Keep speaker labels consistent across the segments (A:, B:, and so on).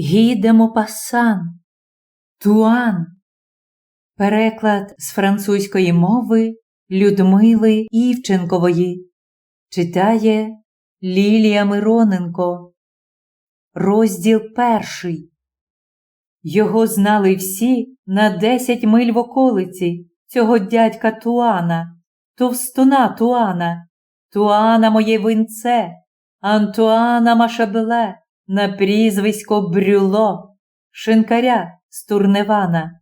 A: Гідемо пасан, туан. Переклад з французької мови Людмили Івченкової читає Лілія Мироненко. Розділ перший. Його знали всі на десять миль в околиці цього дядька Туана, товстуна Туана, Туана моє винце, Антуана Машабле, на прізвисько Брюло, шинкаря з Турневана.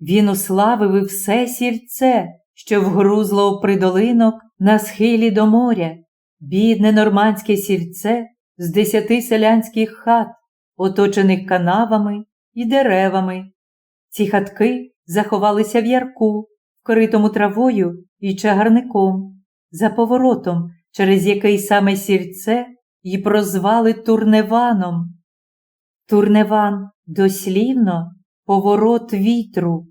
A: Він уславив і все сільце, що вгрузло у придолинок на схилі до моря, бідне нормандське сільце з десяти селянських хат, оточених канавами і деревами. Ці хатки заховалися в ярку, вкритому травою і чагарником, за поворотом, через який саме сільце і прозвали Турневаном. Турневан дослівно поворот вітру.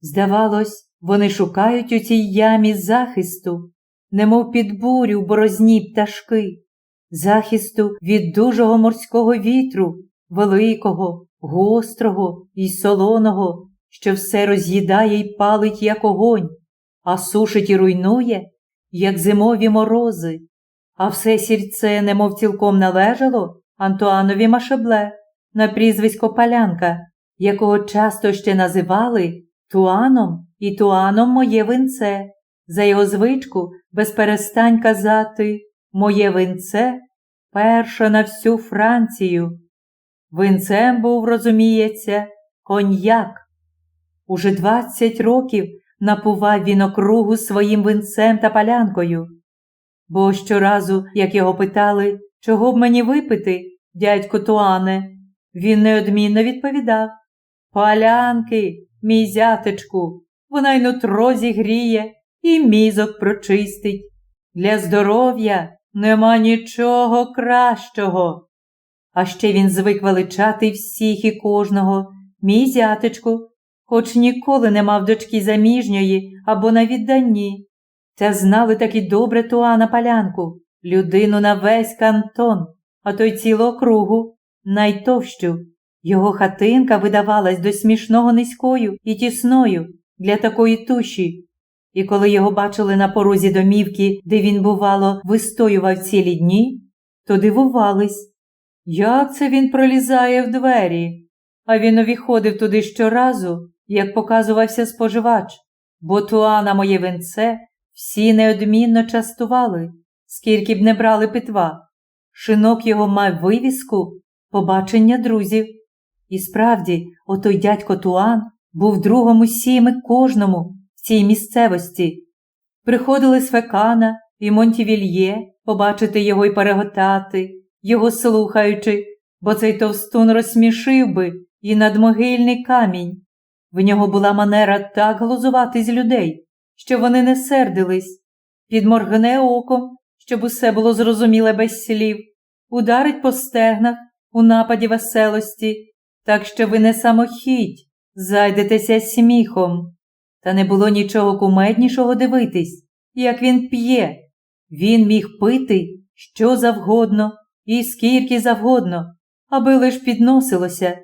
A: Здавалось, вони шукають у цій ямі захисту, немов під бурю борозні пташки, захисту від дужого морського вітру, великого, гострого і солоного, що все роз'їдає й палить, як огонь, а сушить і руйнує, як зимові морози. А все сільце немов цілком належало Антуанові Машебле на прізвисько Палянка, якого часто ще називали Туаном і Туаном моє винце, за його звичку безперестань казати Моє винце перше на всю Францію. Винцем був, розуміється, коньяк. Уже двадцять років напував він округу своїм винцем та палянкою. Бо щоразу, як його питали, чого б мені випити, дядько Туане, він неодмінно відповідав Палянки, мій зятечку, вона й нутро зігріє і мізок прочистить. Для здоров'я нема нічого кращого. А ще він звик величати всіх і кожного, мій зятечку, хоч ніколи не мав дочки заміжньої або на відданні. Та знали таки добре Туана Палянку, людину на весь кантон, а то й цілу округу, найтовщу. Його хатинка видавалась до смішного низькою і тісною для такої туші. І коли його бачили на порозі домівки, де він, бувало, вистоював цілі дні, то дивувались, як це він пролізає в двері. А він увіходив туди щоразу, як показувався споживач, бо туана моє венце всі неодмінно частували, скільки б не брали питва. Шинок його мав вивіску побачення друзів. І справді, отой дядько Туан був другом усім і кожному в цій місцевості. Приходили з Фекана і Монтівільє побачити його й переготати, його слухаючи, бо цей товстун розсмішив би і надмогильний камінь. В нього була манера так глузувати з людей, що вони не сердились, підморгне оком, щоб усе було зрозуміле без слів, ударить по стегнах у нападі веселості, так що ви не самохідь, зайдетеся сміхом. Та не було нічого кумеднішого дивитись, як він п'є. Він міг пити що завгодно і скільки завгодно, аби лиш підносилося.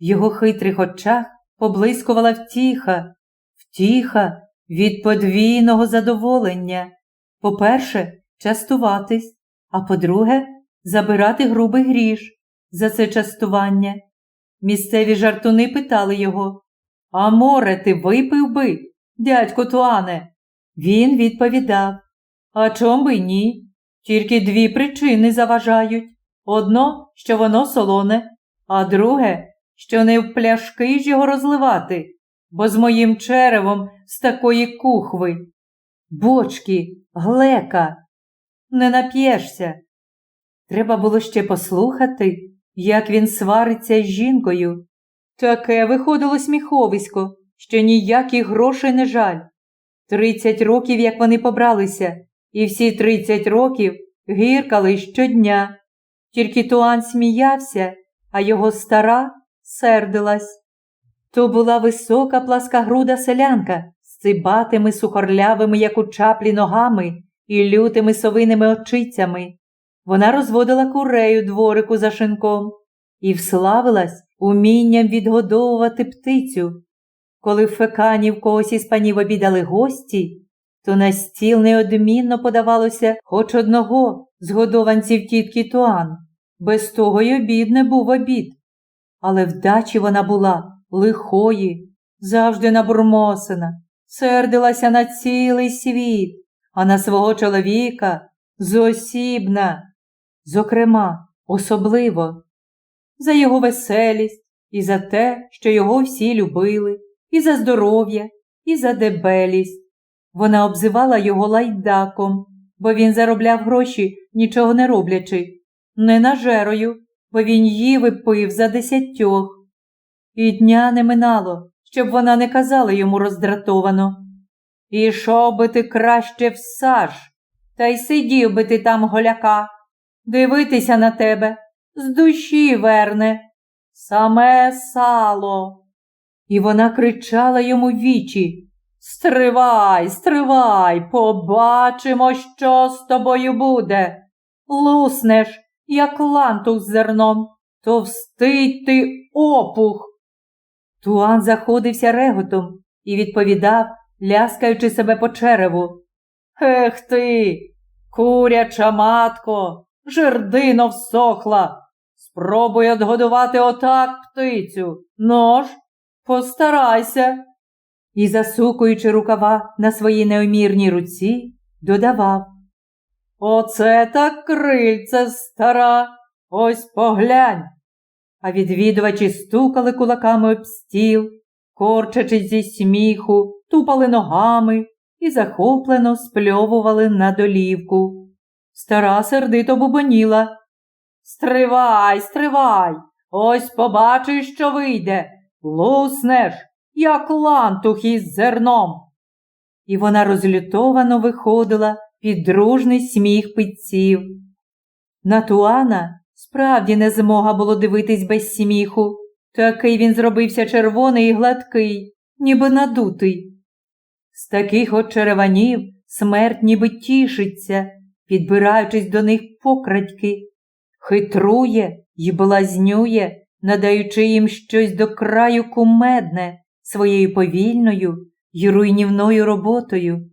A: В його хитрих очах поблискувала втіха, втіха від подвійного задоволення. По-перше, частуватись, а по-друге, забирати грубий гріш за це частування. Місцеві жартуни питали його А море, ти випив би, дядько Туане? Він відповідав А чом би ні? Тільки дві причини заважають одно, що воно солоне, а друге, що не в пляшки ж його розливати, бо з моїм черевом з такої кухви. Бочки, глека, не нап'єшся. Треба було ще послухати, як він свариться з жінкою. Таке виходило сміховисько, що ніяких грошей не жаль. Тридцять років, як вони побралися, і всі тридцять років гіркали щодня. Тільки Туан сміявся, а його стара сердилась. То була висока пласкагруда селянка з цибатими сухорлявими, як у чаплі, ногами і лютими совиними очицями. Вона розводила курею дворику за шинком і вславилась умінням відгодовувати птицю. Коли в фекані в когось із панів обідали гості, то на стіл неодмінно подавалося хоч одного з годованців тітки Туан. Без того й обід не був обід. Але вдачі вона була лихої, завжди набурмосена, сердилася на цілий світ, а на свого чоловіка зосібна, зокрема, особливо, за його веселість і за те, що його всі любили, і за здоров'я, і за дебелість. Вона обзивала його лайдаком, бо він заробляв гроші, нічого не роблячи, не нажерою, бо він їв і пив за десятьох. І дня не минало, щоб вона не казала йому роздратовано. Ішов би ти краще в саж, та й сидів би ти там голяка, дивитися на тебе, з душі верне, саме сало. І вона кричала йому вічі Стривай, стривай, побачимо, що з тобою буде. Луснеш, як лантух з зерном, товстий ти опух. Туан заходився реготом і відповідав, ляскаючи себе по череву. Ех ти, куряча матко, жердино всохла. Спробуй одгодувати отак птицю. Нож, постарайся. І, засукуючи рукава на своїй неомірній руці, додавав Оце так крильце стара, ось поглянь. А відвідувачі стукали кулаками об стіл, корчачись зі сміху, тупали ногами і захоплено спльовували на долівку. Стара сердито бубоніла. Стривай, стривай, ось побачиш, що вийде. Луснеш, як лантух із зерном. І вона розлютовано виходила під дружний сміх питців. На Туана справді не змога було дивитись без сміху. Такий він зробився червоний і гладкий, ніби надутий. З таких от череванів смерть ніби тішиться, підбираючись до них покрадьки, хитрує й блазнює, надаючи їм щось до краю кумедне своєю повільною й руйнівною роботою,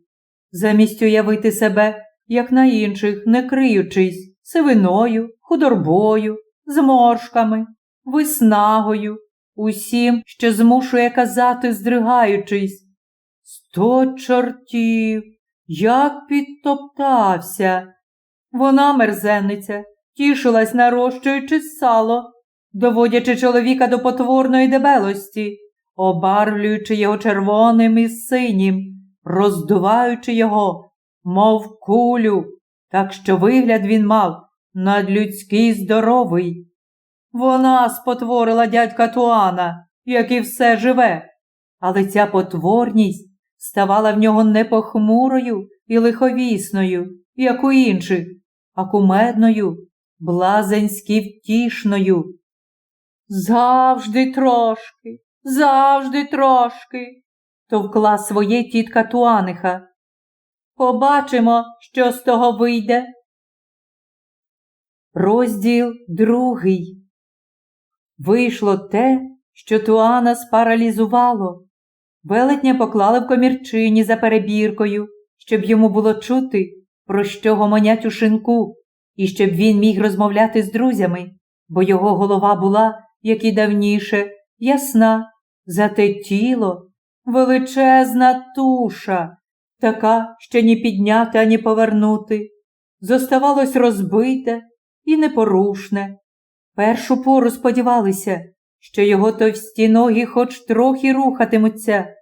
A: замість уявити себе, як на інших, не криючись, сивиною, худорбою, зморшками, виснагою, усім, що змушує казати, здригаючись. Сто чортів, як підтоптався. Вона, мерзенниця, тішилась, нарощуючи сало, доводячи чоловіка до потворної дебелості, обарвлюючи його червоним і синім, роздуваючи його, мов кулю, так що вигляд він мав надлюдський здоровий. Вона спотворила дядька Туана, як і все живе, але ця потворність ставала в нього не похмурою і лиховісною, як у інших, а кумедною, блазенськи втішною. Завжди трошки, завжди трошки, товкла своє тітка Туаниха. Побачимо, що з того вийде. Розділ другий. Вийшло те, що Туана спаралізувало. Велетня поклали в комірчині за перебіркою, щоб йому було чути, про що гомонять у шинку, і щоб він міг розмовляти з друзями, бо його голова була, як і давніше, ясна, зате тіло величезна туша, така, що ні підняти, ані повернути. Зоставалось розбите і непорушне. Першу пору сподівалися, що його товсті ноги хоч трохи рухатимуться,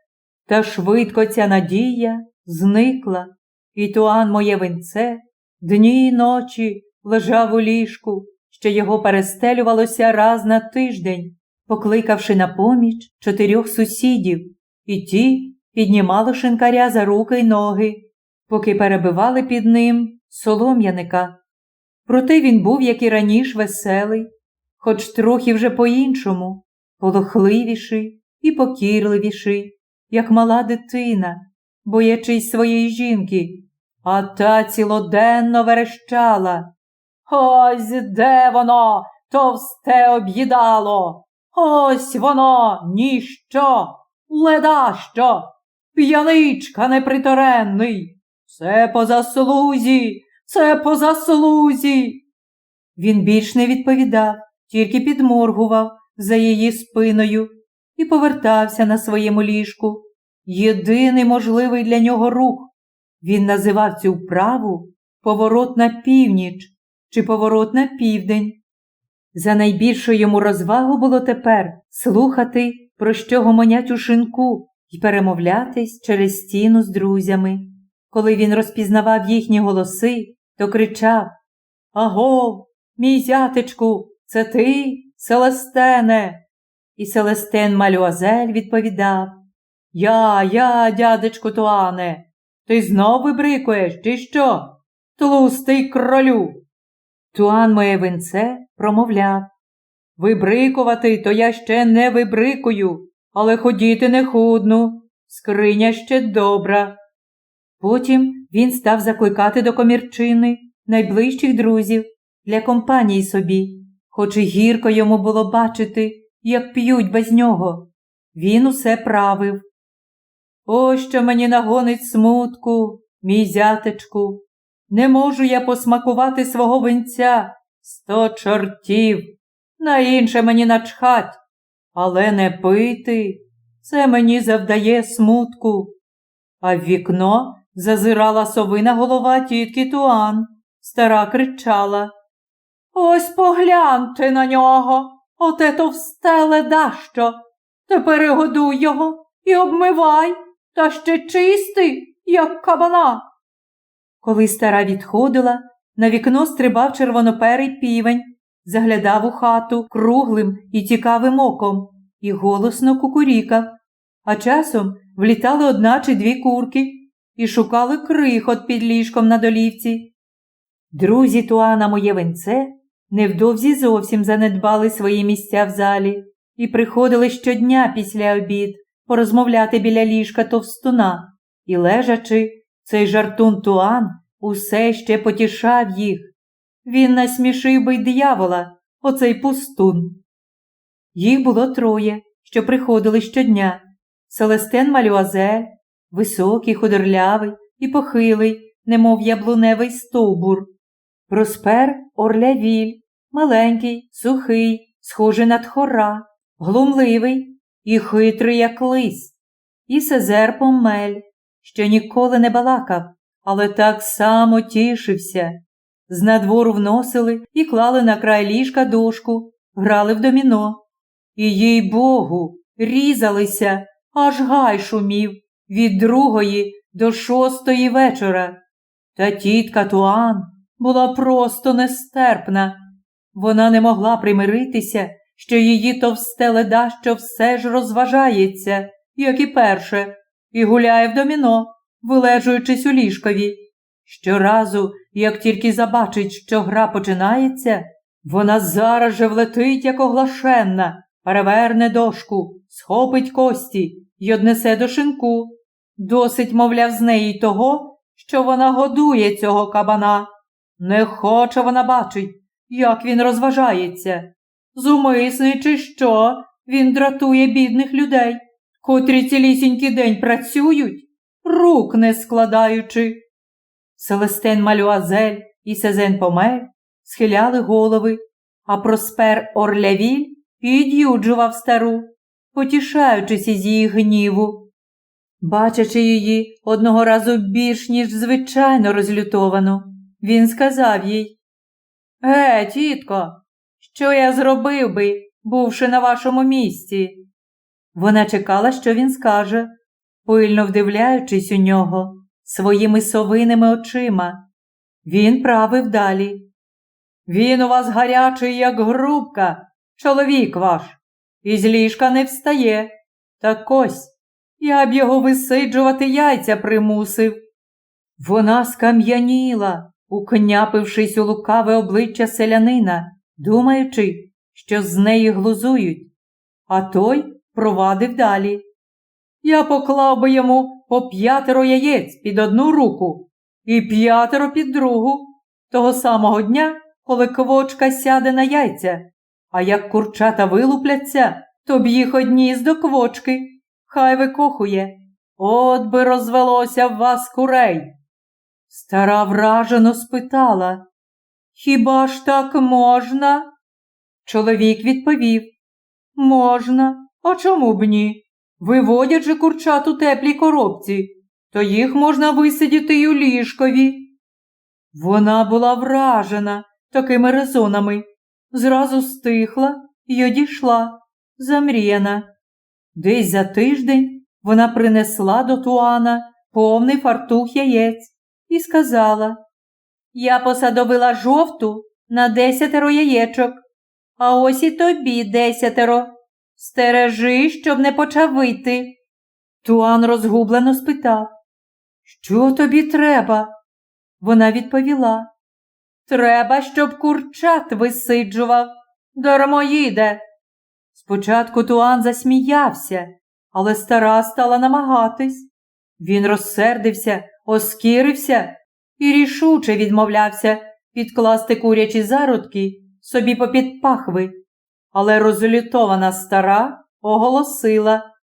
A: та швидко ця надія зникла, і туан моє винце дні й ночі лежав у ліжку, що його перестелювалося раз на тиждень, покликавши на поміч чотирьох сусідів, і ті піднімали шинкаря за руки й ноги, поки перебивали під ним солом'яника. Проте він був, як і раніше, веселий, хоч трохи вже по-іншому, полохливіший і покірливіший, як мала дитина, боячись своєї жінки, а та цілоденно верещала. Ось де воно, товсте об'їдало. Ось воно, ніщо, ледащо, п'яничка неприторенний. Це по заслузі, це по заслузі. Він більш не відповідав, тільки підморгував за її спиною і повертався на своєму ліжку. Єдиний можливий для нього рух. Він називав цю вправу поворот на північ чи поворот на південь. За найбільшу йому розвагу було тепер слухати, про що гомонять у шинку, і перемовлятись через стіну з друзями. Коли він розпізнавав їхні голоси, то кричав Аго, мій зятечку, це ти, Селестене. І Селестен Малюазель відповідав Я, я, дядечку Туане, ти знов вибрикуєш, чи що? Тлустий кролю. Туан моє винце промовляв Вибрикувати, то я ще не вибрикую, але ходіти не худну, скриня ще добра. Потім він став закликати до комірчини найближчих друзів для компанії собі, хоч і гірко йому було бачити, як п'ють без нього. Він усе правив. О, що мені нагонить смутку, мій зятечку, не можу я посмакувати свого винця сто чортів, на інше мені начхать, але не пити, це мені завдає смутку. А в вікно зазирала совина голова тітки Туан. Стара кричала. Ось погляньте на нього, оте товсте ледащо. Тепер і годуй його і обмивай, та ще чистий, як кабана. Коли стара відходила, на вікно стрибав червоноперий півень, заглядав у хату круглим і цікавим оком і голосно кукурікав, а часом влітали одна чи дві курки і шукали крихот під ліжком на долівці. Друзі Туана моє венце невдовзі зовсім занедбали свої місця в залі і приходили щодня після обід порозмовляти біля ліжка товстуна і, лежачи, цей жартун Туан усе ще потішав їх. Він насмішив би й диявола, оцей пустун. Їх було троє, що приходили щодня Селестен Малюазель, високий, худорлявий і похилий, немов яблуневий стовбур. Проспер Орлявіль, маленький, сухий, схожий на тхора, глумливий і хитрий, як лис, і Сезер Помель, що ніколи не балакав, але так само тішився. З надвору вносили і клали на край ліжка дошку, грали в доміно. І, їй богу, різалися, аж гай шумів від другої до шостої вечора. Та тітка Туан була просто нестерпна. Вона не могла примиритися, що її товсте ледащо все ж розважається, як і перше, і гуляє в доміно, вилежуючись у ліжкові. Щоразу, як тільки забачить, що гра починається, вона зараз же влетить, як оглашенна, переверне дошку, схопить кості й однесе до шинку. Досить, мовляв, з неї того, що вона годує цього кабана. Не хоче вона бачить, як він розважається. Зумисний, чи що, він дратує бідних людей, котрі цілісінький день працюють, рук не складаючи. Селестен Малюазель і Сезен Помель схиляли голови, а Проспер Орлявіль під'юджував стару, потішаючись із її гніву. Бачачи її одного разу більш ніж звичайно розлютовану, він сказав їй Ге, тітко, що я зробив би, бувши на вашому місці? Вона чекала, що він скаже, пильно вдивляючись у нього своїми совиними очима. Він правив далі. Він у вас гарячий, як грубка, чоловік ваш, із ліжка не встає. Так ось я б його висиджувати яйця примусив. Вона скам'яніла, укняпившись у лукаве обличчя селянина, думаючи, що з неї глузують, а той провадив далі. Я поклав би йому по п'ятеро яєць під одну руку і п'ятеро під другу, того самого дня, коли квочка сяде на яйця а як курчата вилупляться, то б їх одніс до квочки. Хай викохує. От би розвелося в вас курей. Стара вражено спитала Хіба ж так можна? Чоловік відповів Можна, а чому б ні? Виводять же курчат у теплій коробці, то їх можна висидіти й у ліжкові. Вона була вражена такими резонами, зразу стихла й одійшла, замріяна. Десь за тиждень вона принесла до Туана повний фартух яєць і сказала Я посадовила жовту на десятеро яєчок, а ось і тобі десятеро. Стережи, щоб не почав вийти. Туан розгублено спитав Що тобі треба? Вона відповіла Треба, щоб курчат висиджував. Дармоїде. Спочатку Туан засміявся, але стара стала намагатись. Він розсердився, оскірився і рішуче відмовлявся підкласти курячі зародки собі попід пахви. Але розлютована стара оголосила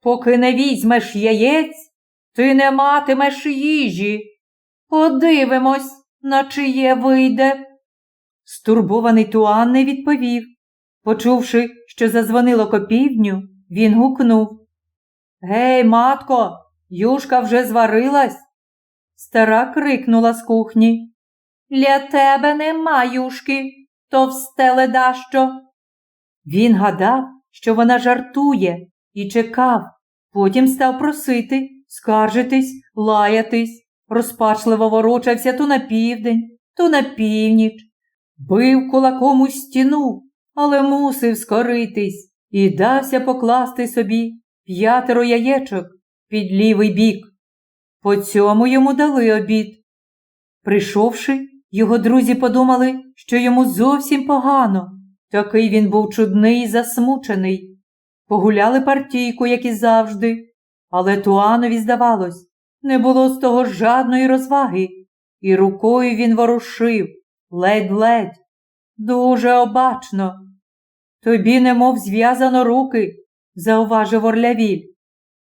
A: Поки не візьмеш яєць, ти не матимеш їжі. Подивимось, на чиє вийде. Стурбований Туан не відповів. Почувши, що зазвонило копівню, він гукнув Гей, матко, юшка вже зварилась. Стара крикнула з кухні. Для тебе нема юшки, товсте ледащо. Він гадав, що вона жартує, і чекав, потім став просити, скаржитись, лаятись, розпачливо ворочався то на південь, то на північ, бив кулаком у стіну, але мусив скоритись і дався покласти собі п'ятеро яєчок під лівий бік. По цьому йому дали обід. Прийшовши, його друзі подумали, що йому зовсім погано. Такий він був чудний і засмучений. Погуляли партійку, як і завжди, але Туанові, здавалось, не було з того жадної розваги, і рукою він ворушив, ледь-ледь, дуже обачно. Тобі немов зв'язано руки, зауважив Орлявіль.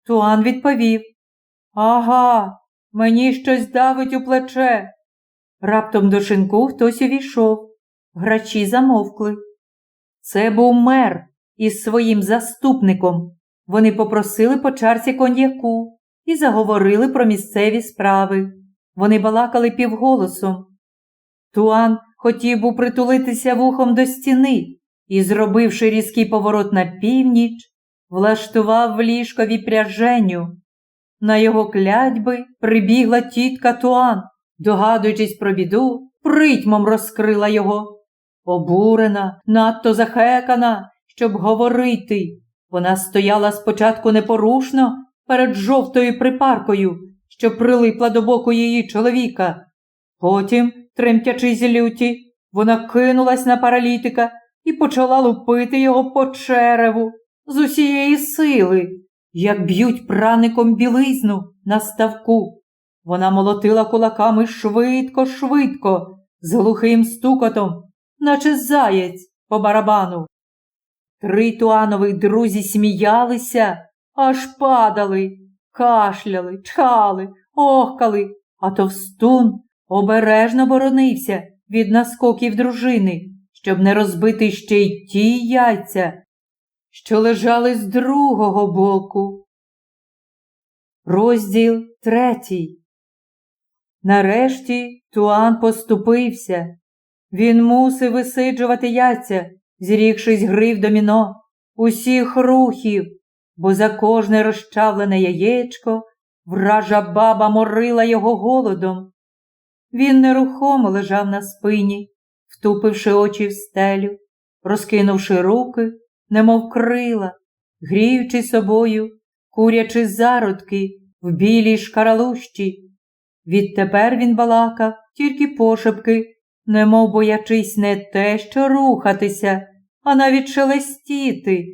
A: Туан відповів Ага, мені щось давить у плече. Раптом до шинку хтось увійшов. Грачі замовкли. Це був мер із своїм заступником. Вони попросили по чарці коньяку і заговорили про місцеві справи. Вони балакали півголосом. Туан хотів був притулитися вухом до стіни і, зробивши різкий поворот на північ, влаштував в ліжкові пряженю. На його клятьби прибігла тітка Туан, догадуючись про біду, притьмом розкрила його. Обурена, надто захекана, щоб говорити. Вона стояла спочатку непорушно перед жовтою припаркою, що прилипла до боку її чоловіка. Потім, тремтячи з люті, вона кинулась на паралітика і почала лупити його по череву з усієї сили, як б'ють праником білизну на ставку. Вона молотила кулаками швидко, швидко, з глухим стукотом, наче заєць по барабану. Три туанових друзі сміялися, аж падали, кашляли, чхали, охкали, а товстун обережно боронився від наскоків дружини, щоб не розбити ще й ті яйця, що лежали з другого боку. Розділ третій. Нарешті Туан поступився. Він мусив висиджувати яйця, зрікшись грив доміно, усіх рухів, бо за кожне розчавлене яєчко вража баба морила його голодом. Він нерухомо лежав на спині, втупивши очі в стелю, розкинувши руки, немов крила, гріючи собою, курячи зародки в білій шкаралущі. Відтепер він балакав тільки пошепки, немов боячись не те, що рухатися, а навіть шелестіти,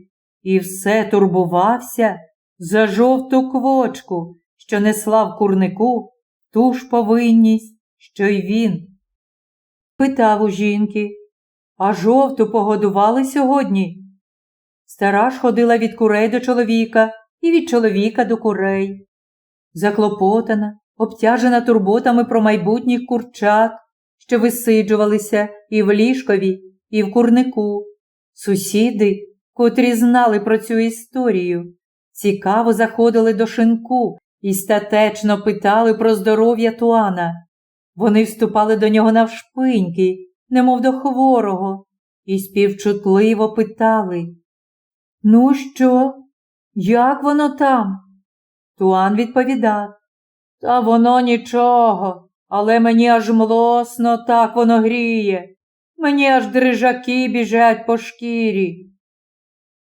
A: і все турбувався за жовту квочку, що несла в курнику ту ж повинність, що й він. Питав у жінки, А жовту погодували сьогодні. Стара ж ходила від курей до чоловіка і від чоловіка до курей. Заклопотана, обтяжена турботами про майбутніх курчат, що висиджувалися і в ліжкові, і в курнику. Сусіди, котрі знали про цю історію, цікаво заходили до шинку і статечно питали про здоров'я Туана. Вони вступали до нього навшпиньки, немов до хворого, і співчутливо питали Ну що, як воно там? Туан відповідав Та воно нічого, але мені аж млосно так воно гріє. Мені аж дрижаки біжать по шкірі.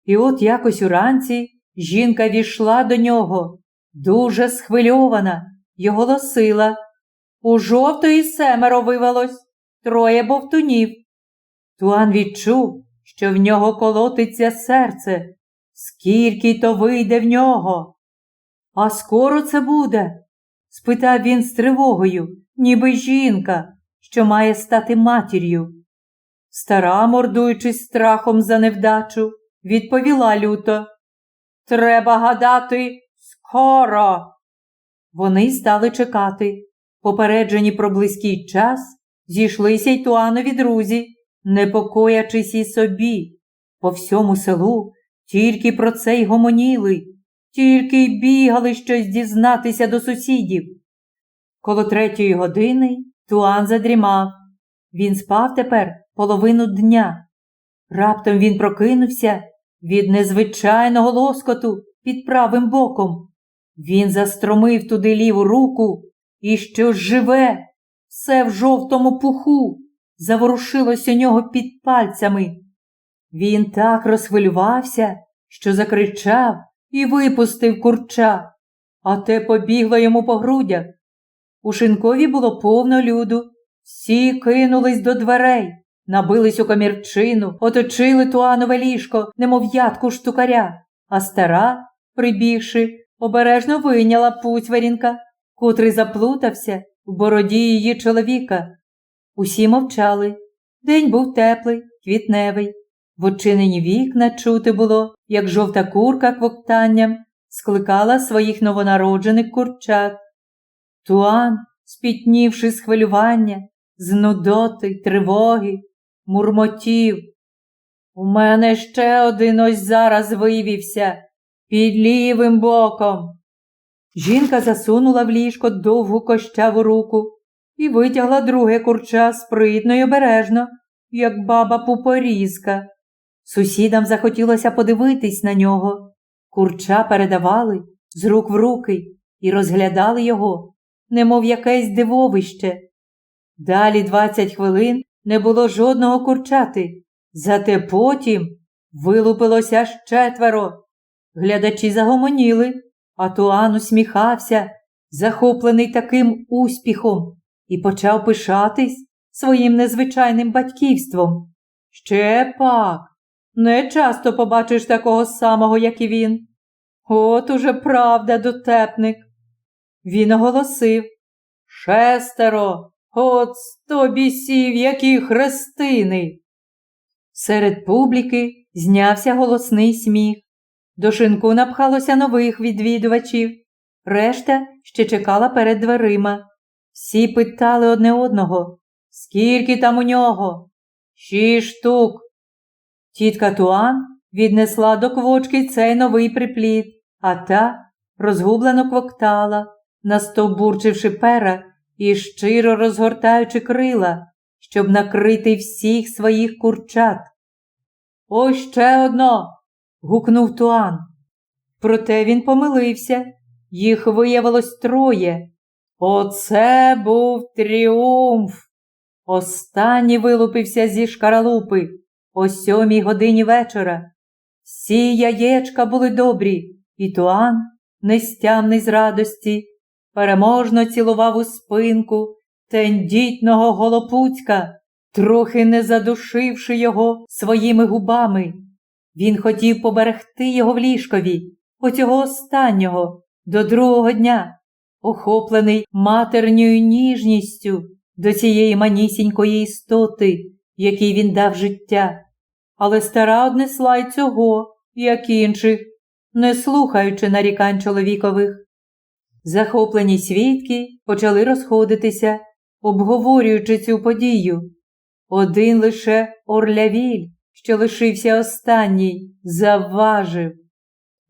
A: І от якось уранці жінка війшла до нього, дуже схвильована, й оголосила. У жовтої семеро вивелось, троє бовтунів. Туан відчув, що в нього колотиться серце. Скільки то вийде в нього? А скоро це буде? спитав він з тривогою, ніби жінка, що має стати матір'ю. Стара, мордуючись страхом за невдачу, відповіла люто. Треба гадати скоро. Вони стали чекати. Попереджені про близький час, зійшлися й туанові друзі, непокоячись і собі. По всьому селу тільки про це й гомоніли, тільки й бігали щось дізнатися до сусідів. Коло третьої години Туан задрімав. Він спав тепер половину дня. Раптом він прокинувся від незвичайного лоскоту під правим боком. Він застромив туди ліву руку і що живе, все в жовтому пуху, заворушилось у нього під пальцями. Він так розхвилювався, що закричав і випустив курча, а те побігло йому по грудях. У шинкові було повно люду. Всі кинулись до дверей, набились у комірчину, оточили туанове ліжко, немов ядку штукаря, а стара, прибігши, обережно вийняла путь варінка, котрий заплутався в бороді її чоловіка. Усі мовчали. День був теплий, квітневий. В очинені вікна чути було, як жовта курка квоктанням скликала своїх новонароджених курчат. Туан, спітнівши з хвилювання, з нудоти й тривоги, мурмотів. У мене ще один ось зараз вивівся під лівим боком. Жінка засунула в ліжко довгу кощаву руку і витягла друге курча спритно й обережно, як баба пупорізка. Сусідам захотілося подивитись на нього. Курча передавали з рук в руки і розглядали його, немов якесь дивовище. Далі двадцять хвилин не було жодного курчати, зате потім вилупилося аж четверо. Глядачі загомоніли, а Туан усміхався, захоплений таким успіхом, і почав пишатись своїм незвичайним батьківством. Ще пак, не часто побачиш такого самого, як і він. От уже правда, дотепник. Він оголосив Шестеро, от сто бісів, які хрестини. Серед публіки знявся голосний сміх. До шинку напхалося нових відвідувачів. Решта ще чекала перед дверима. Всі питали одне одного, скільки там у нього? Шість штук. Тітка Туан віднесла до квочки цей новий припліт, а та розгублено квоктала, настовбурчивши пера і щиро розгортаючи крила, щоб накрити всіх своїх курчат. Ось ще одно. гукнув Туан. Проте він помилився. Їх виявилось троє. Оце був тріумф. Останній вилупився зі шкаралупи о сьомій годині вечора. Всі яєчка були добрі, і Туан, нестямний з радості, переможно цілував у спинку тендітного голопуцька, трохи не задушивши його своїми губами. Він хотів поберегти його в ліжкові, оцього останнього, до другого дня, охоплений матерньою ніжністю до цієї манісінької істоти, який він дав життя, але стара однесла й цього, як інших, не слухаючи нарікань чоловікових. Захоплені свідки почали розходитися, обговорюючи цю подію. Один лише Орлявіль, що лишився останній, завважив.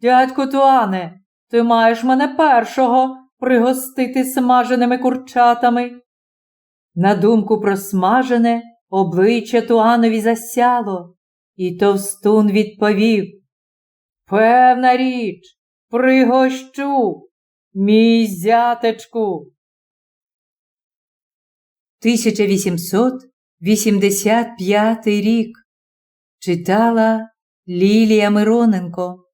A: Дядько Туане, ти маєш мене першого пригостити смаженими курчатами. На думку про смажене, обличчя Туанові засяло, і товстун відповів Певна річ, пригощу, мій зятечку. 1885 рік читала Лілія Мироненко